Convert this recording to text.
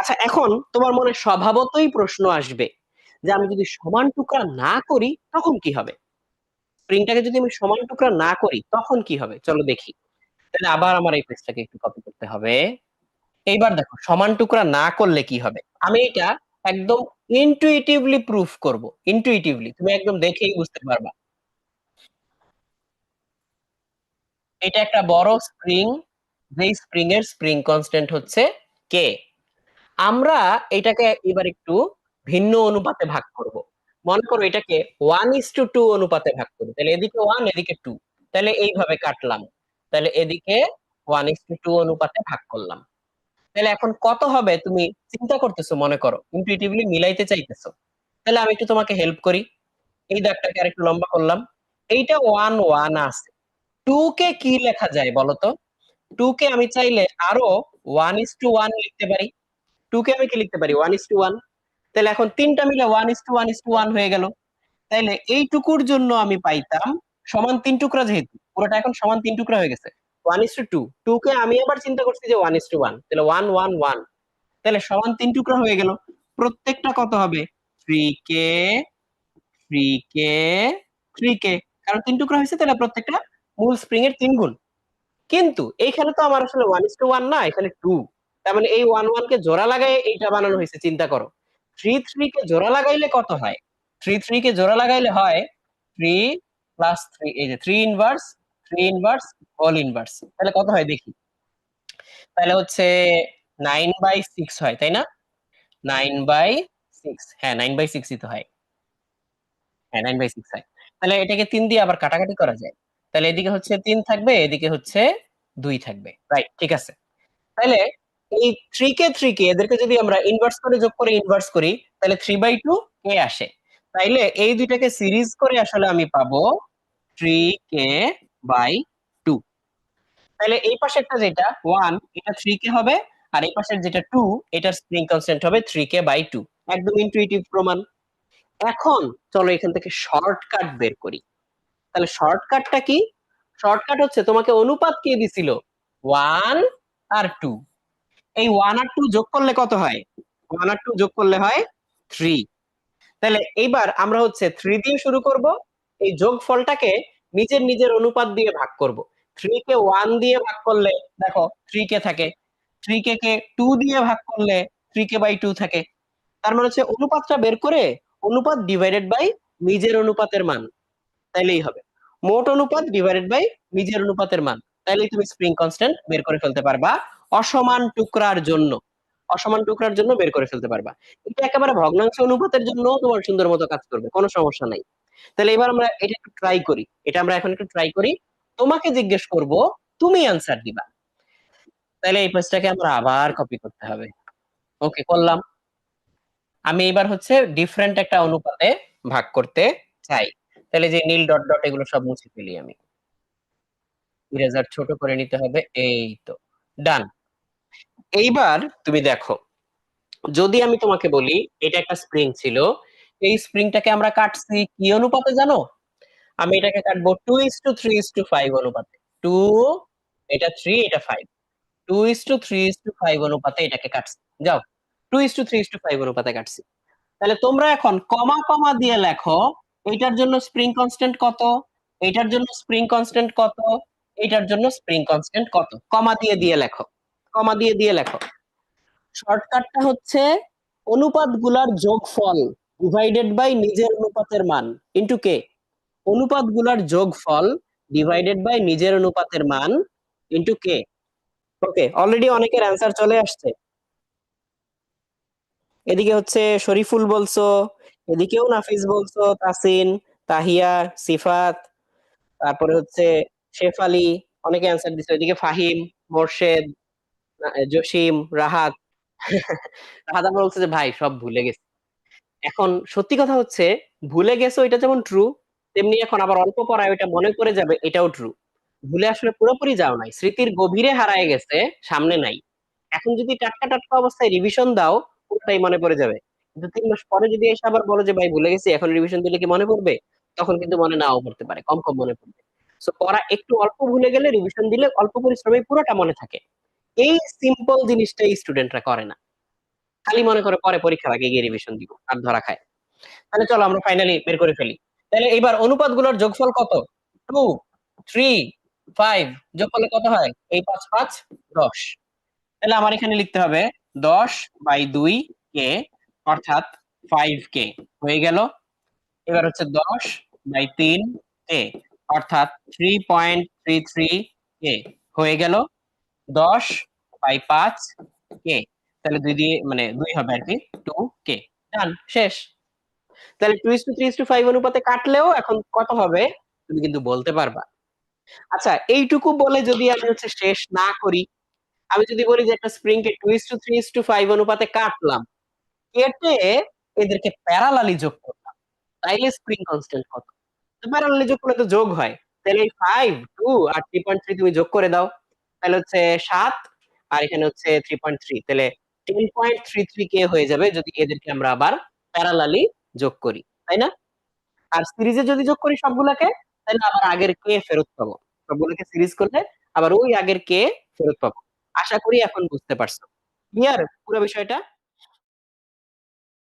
আচ্ছা এখন তোমার মনে স্বভাবতই প্রশ্ন আসবে যে আমি যদি সমান টুকরা না করি তখন কি হবে? স্প্রিংটাকে যদি আমি সমান টুকরা না করি তখন কি হবে? চলো দেখি। তাহলে আবার আমার এই পেজটাকে একটু কপি করতে হবে। এইবার দেখো, সমান টুকরা না করলে কি হবে? আমি এটা একদম ইনটুইটিভলি প্রুফ করব। ইনটুইটিভলি তুমি একদম দেখেই বুঝতে পারবা। এটা একটা বড় স্প্রিং যেই স্প্রিং এর স্প্রিং কনস্ট্যান্ট হচ্ছে কে আমরা এটাকে এবার একটু ভিন্ন অনুপাতে ভাগ করব। মনে করো এটাকে ওয়ান ইস টু টু অনুপাতে ভাগ করি। তাহলে এদিকে ওয়ান এদিকে টু তাহলে এইভাবে কাটলাম। তাহলে এদিকে ওয়ান ইস টু টু অনুপাতে ভাগ করলাম। তাহলে এখন কত হবে? তুমি চিন্তা করতেছো, মনে করো। ইনটুইটিভলি মিলাইতে চাইতেছো। তাহলে আমি একটু তোমাকে হেল্প করি। এই দাগটাকে আর একটু লম্বা করলাম। এইটা ওয়ান ওয়ান আছে। টু কে কি লেখা যায় বলতো টু কে আমি চাইলে আরও ওয়ান ইস টু ওয়ান লিখতে পারি। টু কে আমি কি লিখতে পারি? ওয়ান ইস টু ওয়ান তাহলে এখন তিনটা মিলে one is two one is two one হয়ে গেল। তাইলে এইটুকুর জন্য আমি পাইতাম সমান তিন টুকরা যেহেতু, পুরোটা এখন সমান তিন টুকরা হয়ে গেছে। One is two two two কে আমি আবার চিন্তা করছি যে ওয়ান ইস টু ওয়ান তাহলে ওয়ান ওয়ান ওয়ান তাহলে সমান তিন টুকরা হয়ে গেল। প্রত্যেকটা কত হবে? থ্রি কে থ্রি কে থ্রি কে। কারণ তিন টুকরা হয়েছে, তাহলে প্রত্যেকটা মূল স্প্রিং এর তিন গুণ। কিন্তু এইখানে তো আমার আসলে ওয়ান ইস টু ওয়ান না, এখানে টু তার মানে এই ওয়ান ওয়ান কে জোড়া লাগাই এইটা বানানো হয়েছে, চিন্তা করো। থ্রি থ্রি কে জোড়া লাগাইলে কত হয়? থ্রি থ্রি কে জোড়া লাগাইলে হয় থ্রি প্লাস থ্রি এই যে three inverse three inverse all inverse তাহলে কত হয় দেখি? তাহলে হচ্ছে নাইন বাই সিক্স হয়, তাই না? নাইন বাই সিক্স হ্যাঁ নাইন বাই সিক্সই তো হয়। হ্যাঁ নাইন বাই সিক্স হয়। তাহলে এটাকে তিন দিয়ে আবার কাটাকাটি করা যায়। তাহলে এদিকে হচ্ছে তিন থাকবে, এদিকে হচ্ছে দুই থাকবে। রাইট ঠিক আছে। তাহলে এই থ্রি কে থ্রি কে এদেরকে যদি আমরা ইনভার্স করে যোগ করে ইনভার্স করি, তাহলে থ্রি বাই টু কে আসে। তাইলে এই দুইটাকে সিরিজ করে আসলে আমি পাবো থ্রি কে বাই টু তাহলে এই পাশেরটা যেটা ওয়ান এটা থ্রি কে হবে, আর এই পাশের যেটা টু এটার স্প্রিং কনস্ট্যান্ট হবে থ্রি কে বাই টু একদম ইনটুইটিভ প্রমাণ। এখন চলো এখান থেকে শর্টকাট বের করি। তাহলে শর্টকাটটা কি? শর্টকাট হচ্ছে তোমাকে অনুপাত কে দিছিল? ওয়ান আর টু এই ওয়ান আর টু যোগ করলে কত হয়? ওয়ান আর টু যোগ করলে হয় থ্রি তাহলে এইবার আমরা হচ্ছে থ্রি দিয়ে শুরু করব, এই যোগ ফলটাকে নিজের নিজের অনুপাত দিয়ে ভাগ করব। থ্রি কে ওয়ান দিয়ে ভাগ করলে, দেখো থ্রি কে থাকে। থ্রি কে কে টু দিয়ে ভাগ করলে থ্রি কে বাই টু থাকে। তার মানে হচ্ছে অনুপাতটা বের করে অনুপাত ডিভাইডেড বাই নিজের অনুপাতের মান। তাইলেই হবে। মোট অনুপাত ডিভাইডেড বাই নিজের অনুপাতের মান। তাইলেই তুমি স্প্রিং কনস্ট্যান্ট বের করে ফেলতে পারবা। অসমান টুকরার জন্য, অসমান টুকরার জন্য বের করে ফেলতে পারবা। এটা একেবারে ভগ্নাংশ অনুপাতের জন্য তোমার সুন্দর মতো কাজ করবে, কোনো সমস্যা নাই। তাহলে এবার আমরা এটা একটু ট্রাই করি, এটা আমরা এখন একটু ট্রাই করি। তোমাকে জিজ্ঞেস করব, তুমি অ্যান্সার দিবা। তাহলে এই পেজটাকে আমরা আবার কপি করতে হবে। ওকে করলাম। আমি এবার হচ্ছে ডিফারেন্ট একটা অনুপাতে ভাগ করতে চাই। তাহলে যে নীল ডট ডট এগুলো সব মুছে ফেলি আমি। ইরেজার ছোট করে নিতে হবে, এই তো। ডান এইবার তুমি দেখো, যদি আমি তোমাকে বলি, এটা একটা স্প্রিং ছিল, এই স্প্রিংটাকে আমরা কাটছি কি অনুপাতে জানো? আমি এটাকে কাটবো two is two three is two five অনুপাতে। টু এটা থ্রি এটা five two is two three is two five অনুপাতে এটাকে কাটছি। যাও two is two three is two five অনুপাতে কাটছি। তাহলে তোমরা এখন কমা কমা দিয়ে লেখো, এটার জন্য স্প্রিং কনস্ট্যান্ট কত? এটার জন্য স্প্রিং কনস্ট্যান্ট কত? এটার জন্য স্প্রিং কনস্ট্যান্ট কত? কমা দিয়ে দিয়ে লেখো। কমা দিয়ে দিয়ে লেখো। শর্টকাটটা হচ্ছে অনুপাতগুলার যোগফল ডিভাইডেড বাই নিজের অনুপাতের মান। ইনটু কে অনুপাত অনুপাতগুলার যোগফল ডিভাইডেড বাই নিজের অনুপাতের মান। ইনটু কে ওকে অলরেডি অনেকের অ্যান্সার চলে আসছে। এদিকে হচ্ছে শরীফুল বলছো, এদিকেও নাফিস বলছো তাসিন তাহিয়া, সিফাত, তারপরে হচ্ছে শেফ আলী অনেকে অ্যান্সার দিচ্ছে এদিকে ফাহিম, মোর্শেদ জসিম, রাহাত। রাহাত আমার বলছে যে, ভাই, সব ভুলে গেছে। এখন সত্যি কথা হচ্ছে, ভুলে গেছো এটা যেমন ট্রু তেমনি এখন আবার অল্প পড়ায় ওইটা মনে পড়ে যাবে, এটাও ট্রু ভুলে আসলে পুরোপুরি যাও নাই। স্মৃতির গভীরে হারায় গেছে, সামনে নাই। এখন যদি টাটকা টাটকা অবস্থায় রিভিশন দাও, পুরোটাই মনে পড়ে যাবে। কিন্তু তিন মাস পরে যদি এসে আবার বলো যে, ভাই, ভুলে গেছি, এখন রিভিশন দিলে কি মনে পড়বে? তখন কিন্তু মনে নাও পড়তে পারে, কম কম মনে পড়বে। সো পড়া একটু অল্প ভুলে গেলে রিভিশন দিলে অল্প পরিশ্রমে পুরোটা মনে থাকে। এই সিম্পল জিনিসটাই স্টুডেন্টরা করে না। খালি মনে করে পরে পরীক্ষার আগে গিয়ে রিভিশন দিব, আর ধরা খায়। তাহলে চলো আমরা ফাইনালি বের করে ফেলি। তাহলে এইবার অনুপাতগুলোর যোগফল কত? 2 3 5 যোগ করলে কত হয়? এই 5 5 10 তাহলে আমার এখানে লিখতে হবে 10 বাই দুই কে, অর্থাৎ ফাইভ কে। হয়ে গেল। এবার হচ্ছে 10 বাই তিন কে, অর্থাৎ 3.33 কে। হয়ে গেল। 10 বাই 5 কে? তাহলে দুই দিয়ে মানে দুই হবে আর কি 2 কে। ডান শেষ। তাহলে 2:3:5 অনুপাতে কাটলেও এখন কত হবে? তুমি কিন্তু বলতে পারবা। আচ্ছা এইটুকু বলে যদি আমি হচ্ছে শেষ না করি, আমি যদি বলি যে একটা স্প্রিং কে 2:3:5 অনুপাতে কাটলাম, কেটে এদেরকে প্যারালালি যোগ করলাম। তাইলে স্প্রিং কনস্ট্যান্ট কত? প্যারালালি যোগ করলে তো যোগ হয়। তাহলে এই 5 2 আর 3.3 তুমি যোগ করে দাও। তাহলে হচ্ছে সাত, আর এখানে হচ্ছে 3.3 তাহলে 10.33 কে হয়ে যাবে যদি এদেরকে আমরা আবার প্যারালালি যোগ করি, তাই না? আর সিরিজে যদি যোগ করি সবগুলাকে, তাহলে আবার আগের কে ফেরত পাবো। সবগুলোকে সিরিজ করলে আবার ওই আগের কে ফেরত পাবো। আশা করি এখন বুঝতে পারছ। ক্লিয়ার পুরো বিষয়টা?